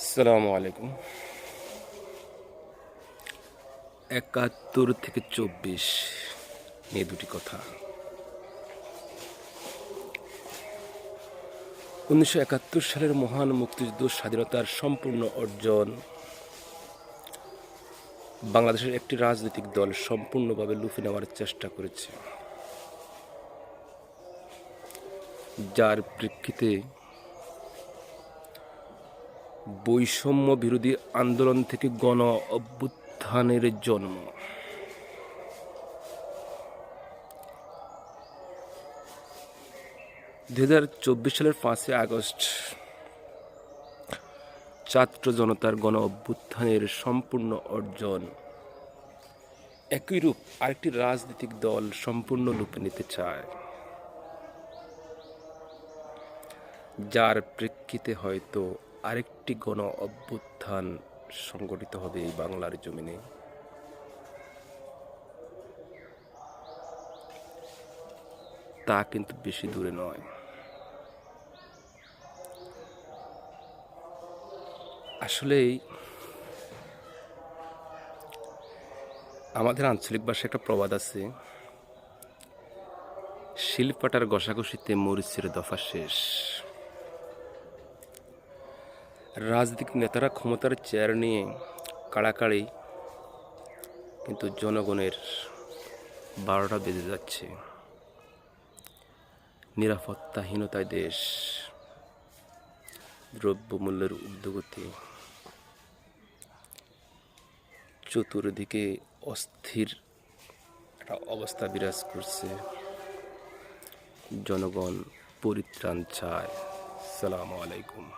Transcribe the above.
আসসালামু আলাইকুম। একাত্তর থেকে চব্বিশ নিয়ে দুটি কথা। উনিশশো একাত্তর সালের মহান মুক্তিযুদ্ধ, স্বাধীনতার সম্পূর্ণ অর্জন, বাংলাদেশের একটি রাজনৈতিক দল সম্পূর্ণভাবে লুফে নেওয়ার চেষ্টা করেছে। যার প্রেক্ষিতে বৈষম্য বিরোধী আন্দোলন থেকে গণ অভ্যুত্থানের জন্ম। দু হাজার চব্বিশ সালের পাঁচই আগস্ট ছাত্র জনতার গণ অভ্যুত্থানের সম্পূর্ণ অর্জন। একই রূপ আরেকটি রাজনৈতিক দল সম্পূর্ণ রূপে নিতে চায়। যার প্রেক্ষিতে হয়তো আরেকটি গণ অভ্যুত্থান সংগঠিত হবে এই বাংলার জমিনে। তা কিন্তু বেশি দূরে নয়। আসলেই আমাদের আঞ্চলিক ভাষায় একটা প্রবাদ আছে, শিলপাটার ঘষাঘষিতে মরিচের দফা শেষ। রাজনৈতিক নেতারা ক্ষমতার চেয়ার নিয়ে কাড়াকাড়ি কিন্তু জনগণের বারোটা বেজে যাচ্ছে। নিরাপত্তাহীনতায় দেশ দ্রব্যমূল্যের ঊর্ধ্বগতি চতুর্দিকে অস্থির একটা অবস্থা বিরাজ করছে। জনগণ পরিত্রাণ চায়। সালাম আলাইকুম।